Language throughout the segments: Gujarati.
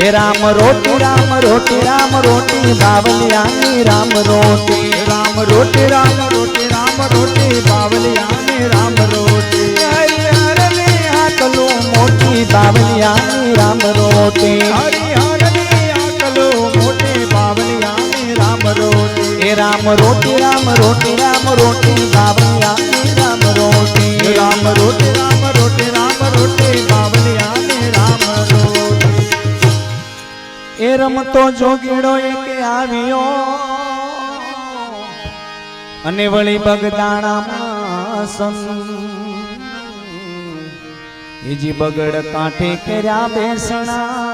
હે રામ રોટી રામ રોટી રામ રોટી બાવલિયાની રામ રોટી રામ રોટી રામ રોટી રામ રોટી બાવલિયાની રામ રોટી હરિહરને હાકલો મોટી બાવલિયાની રામ રોટી હરિહરને હાકલો મોટી બાવલિયાની રામ રોટી હે રામ રોટી રામ રોટી રામ રોટી બાવલિયાની રામ રોટી રામ રોટી રમતો જોગીડો એક આવ્યો અને વળી બગદાણામાં સંગ બગડ કાંઠે કર્યા બેસણા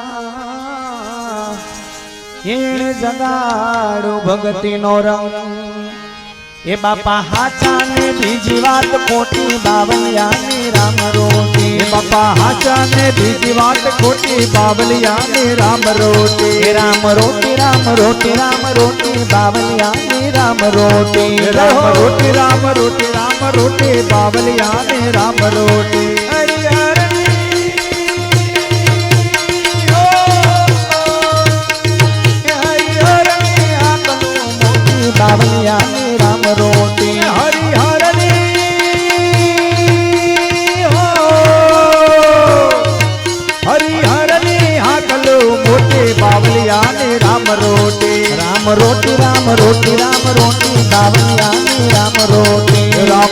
એણે જગાડો ભગતીનો રંગ એ બાપા હાચાને બીજી વાત ખોટી બાવૈયાની રામ રો પપ્પા હાચા ને બીજી વાત ખોટી બાવલિયા ને રામ રોટી રામ રોટી રામ રોટી રામ રોટી બાવલિયા ને રામ રોટી રામ રોટી રામ રોટી રામ રોટી બાવલિયા ને રામ રોટી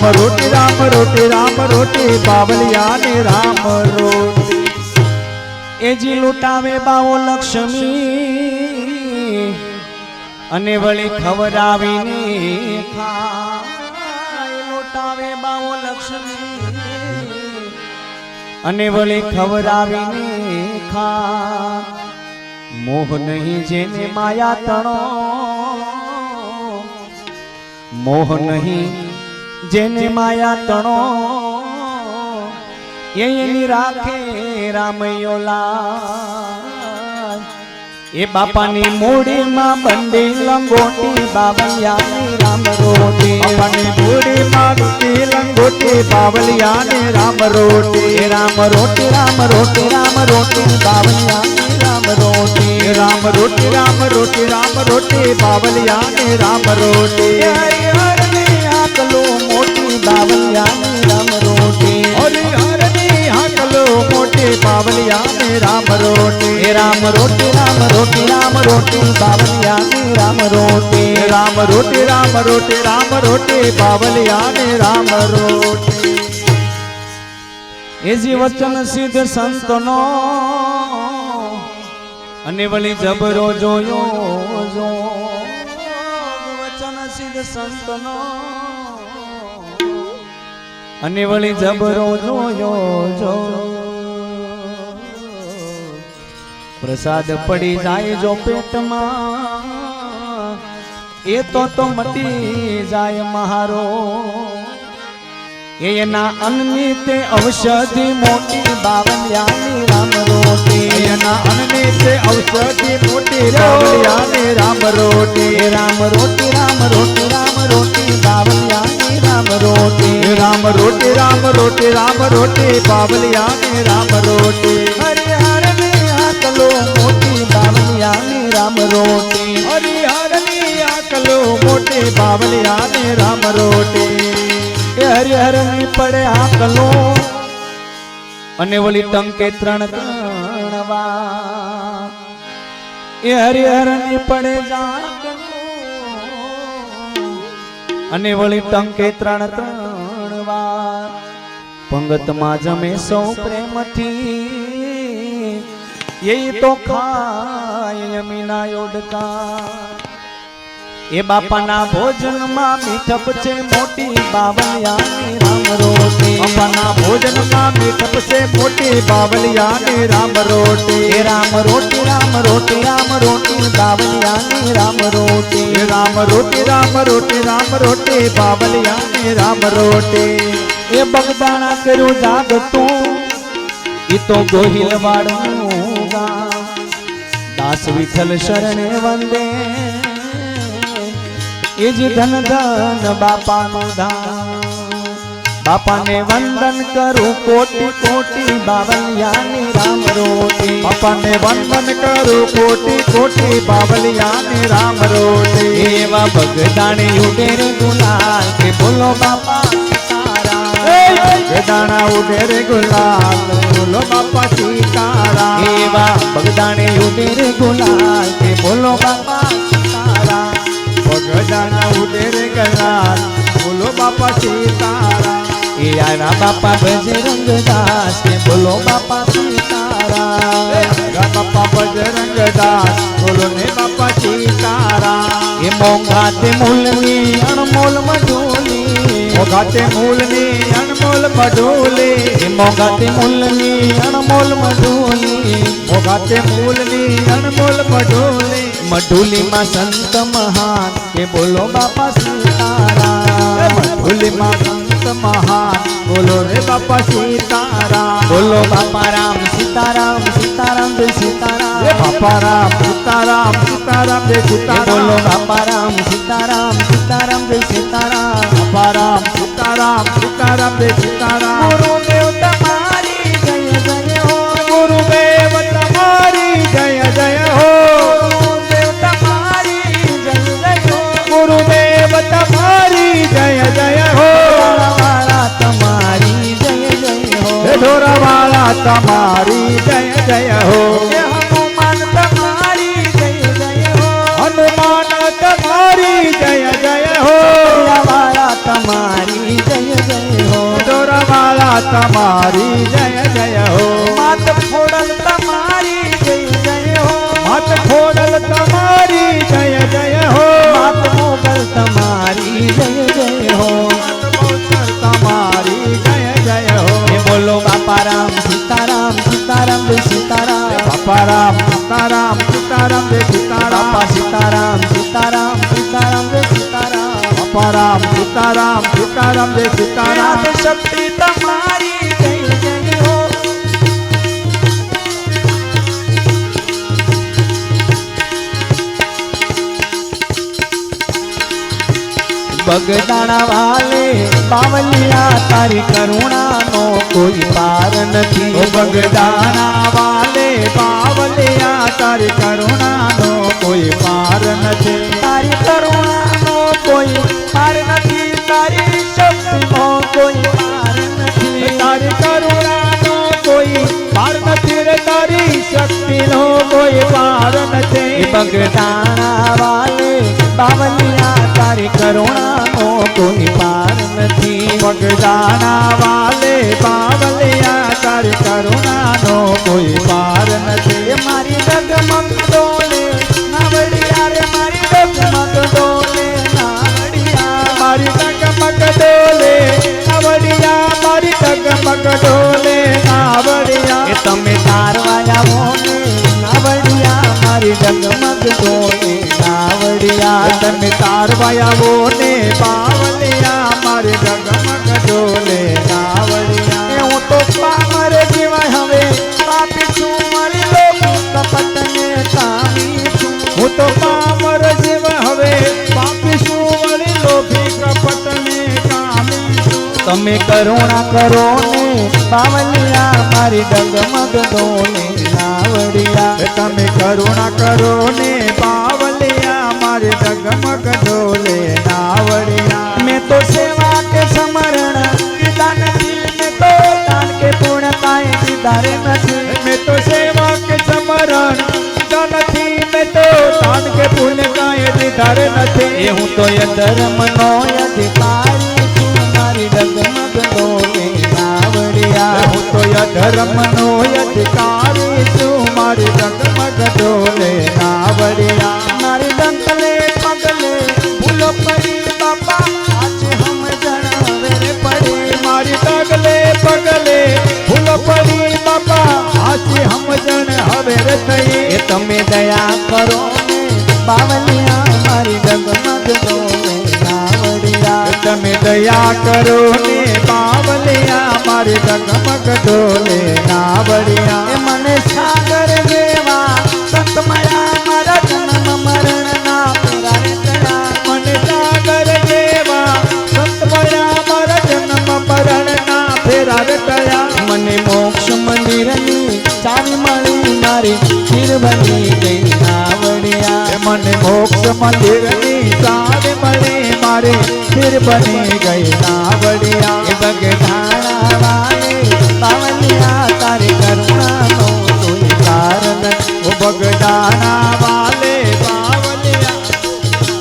રામ રોટી રામ રોટી રામ રોટી બાવલિયા ને રામ રોટી એ લૂંટાવે બાવો લક્ષ્મી અને વળી ખવડાવીને ખાય લૂંટાવે બાવો લક્ષ્મી અને વળી ખવડાવીને ખા મોહ નહીં જેને માયા તણો મોહ નહીં जेने माया तनो ये यही राखे रामयोला ये बापा ने मुड़ी माँ बंदी लंगोटी बावलिया ने राम रोटी बापा ने मुड़ी माँ बंदी लंगोटी बावलिया ने राम रोटी राम रोटी राम रोटी राम रोटी बावलिया ने राम रोटी राम रोटी राम रोटी राम रोटी बावलिया ने राम रोटी રોટી રામ રોટી રામ રોટી રામ રોટી બાવલિયાને રામ રોટી રામ રોટી રામ રોટી રામ રોટી બાવલિયાને રામ રોટી એજી વચન સિદ્ધ સંતનો અને વળી જબરો જોયો જો વચન સિદ્ધ સંતનો અને વળી જબરો જોયો જો પ્રસાદ પડી જાય જો પેટમાં એ તો તો મટી જાય મહારો એના અન્નની તે ઔષધિ મોટી બાવલિયાની રામ રોટી એના અન્નની તે ઔષધિ મોટી બાવલિયાની રામ રોટી રામ રોટી રામ રોટી રામ રોટી બાવલિયાની રામ રોટી રામ રોટી રામ રોટી રામ રોટી બાવલિયાની રામ રોટી રોટી હરિ હરની આંખલો મોટે બાવળ્યા ને રામ રોટી એ હર હરની પડે આંખલો અને વળી ટંગ કે ત્રણ ત્રણ વા એ હર હરની પડે જાન ક્રો અને વળી ટંગ કે ત્રણ ત્રણ વા પંગત માં જમે સૌ પ્રેમ થી यही तो यमीना ए बापा भोजन मीठपे मोटी बावलिया राम रोटी बापा भोजन मीठपे मोटी बावलिया राम रोटी राम रोटी राम रोटी राम रोटी बावलिया राम रोटी राम रोटी राम रोटी राम रोटी बावलिया राम रोटी ए बगदाना करो जाग तू तो गोहिलवाड़ू રામ દાસ વિઠ્ઠલ શરણે વંદે એ જ ધન ધન બાપાનું ધામ બાપાને વંદન કરું કોટી કોટી બાવલિયાની રામ રોટી બાપાને વંદન કરું કોટી કોટી બાવલિયાની રામ રોટી એવા ભગદાણી ઉડેર ગુલાલ કે બોલો બાપા સારા બગદાણા ઉભે ગુલાલ બોલો બાપા સીતારા એવા બગદાણે ઉભે ગુલાલ કે બોલો બાપા સીતારા બગદાણા ઉભે રે ગુલાલ બોલો બાપા સીતારા યારા બાપા બજરંગ દાસ કે બોલો બાપા સીતારા બાપા બજરંગ દાસ બોલો ને બાપા સીતારા એ મોંઘા તે મૂલની અણમોલ મધુર मोगाते मूलनी अनमोल मधुली मोगाते मूलनी अनमोल मधुली मोगाते मूलनी अनमोल मधुली मधुली मा संत महान के बोलो बापा सीतारा मधुली मा संत महान बोलो रे बापा सीतारा बोलो बापा राम सीताराम सीताराम सीताराम બાપા રામ સીતારામ સીતારામ જય સીતારામ બોલો બાપા રામ સીતારામ સીતારામ જય સીતારામ બાપા રામ સીતારામ સીતારામ જય સીતારામ ગુરુદેવ તમારી જય જય હો ગુરુદેવ તમારી જય જય હો ગુરુદેવ તમારી જય જય હો ગુરુદેવ તમારી જય જય હો તમારી જય જય હો ઢોરાવાળા તમારી જય જય હો तमारी जय जय हो डोरमाला तमारी जय जय हो मात फोड़ल तमारी जय जय हो मात फोड़ल तमारी जय जय हो मात मोगल तमारी जय जय हो मात तमारी जय जय हो बोलो बापा राम सीताराम सीताराम सीताराम बापा राम सीताराम सीताराम सीताराम सीताराम सीताराम सीताराम सीताराम सीताराम सीताराम जय सीताराम शक्ति तुम्हारी भगदान वाले बावलिया तारी करुणा नो कोई पार नहीं भगदाना બંગડાના વાલે બાવનિયા તારે કરુણા નો કોઈ પાર નથી બંગડાના વાલે બાવનિયા તારે કરુણા નો કોઈ પાર નથી એ મારી પગ મંટો ને નવડિયા મારી પગ મંટો ને નવડિયા મારી પગ મંટો લે નવડિયા મારી પગ મંટો લે નતારવાય આવો ને પાવનિયા મારી દંગમ કઢો લે લાવડીએ હું તો પામરે જીવા હવે પાપી સુરી તો કુત પતની કામી સુ હું તો પામર જીવા હવે પાપી સુરી લોભી કપટની કામી સુ તમે કરુણા કરો ને પાવનિયા મારી દંગમ કઢો લે લાવડીએ તમે કરુણા કરો ને मग ढोले नावड़िया मैं तो सेवा के समरण की दान थी तो दान के पूर्ण पाए दीदारे मैं तो सेवा के समरण दान थी मैं तो दान के पूर्ण पाए दीदारे नथी ए हूं तो ये धर्म नो अधिकारी तू मारी रगमग ढोले नावड़िया हूं तो ये धर्म नो अधिकारी तू मारी रगमग नावड़िया તમે દયા કરો બાવલિયા મારી જગમગ ડોલે તમે દયા કરો ને બાવલિયા મારી જગમગ ડોલે નાવડિયા મને સાગર मंदिर बनी गई सावड़िया मन मोक्ष मंदिर साल मरे मारे फिर बनी गई सावड़िया बगदानावानी सावलिया तारे करुणा नो तुम कारण बगदानावा